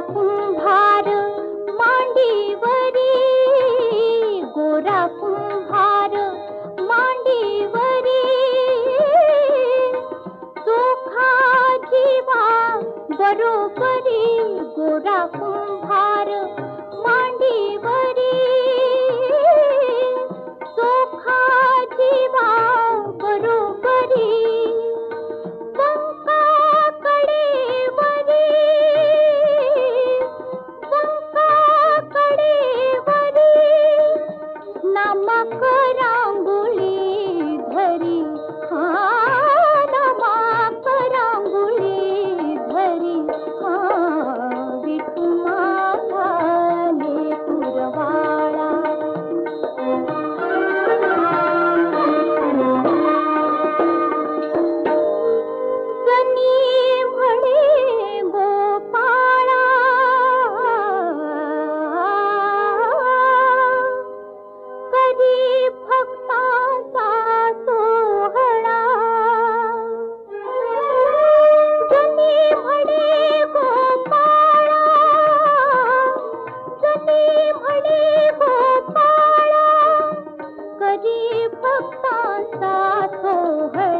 कुंभार मांडीवरी. गोरा कुंभार मांडीवरी. चोखा जीवा बरोबरी. हरी पपा सा है